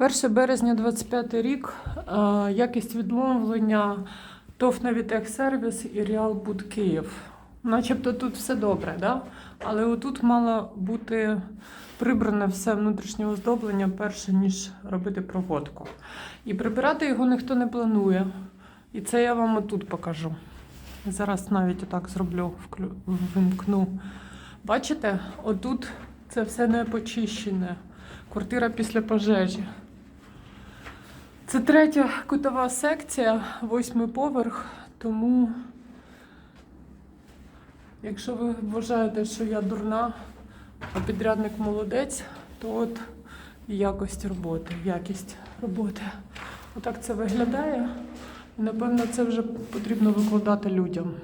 1 березня 25 рік. е, Якість відмовлення ТОВ «Навітек Сервіс і Реал Буд Київ. Начебто тут все добре, да? але отут мало бути прибране все внутрішнє оздоблення перше, ніж робити проводку. І прибирати його ніхто не планує. І це я вам отут покажу. Зараз навіть отак зроблю, вимкну. Бачите, отут це все не почищене. Квартира після пожежі. Це третя кутова секція, восьмий поверх, тому, якщо ви вважаєте, що я дурна, а підрядник молодець, то от і якість роботи, якість роботи. Отак це виглядає. Напевно, це вже потрібно викладати людям.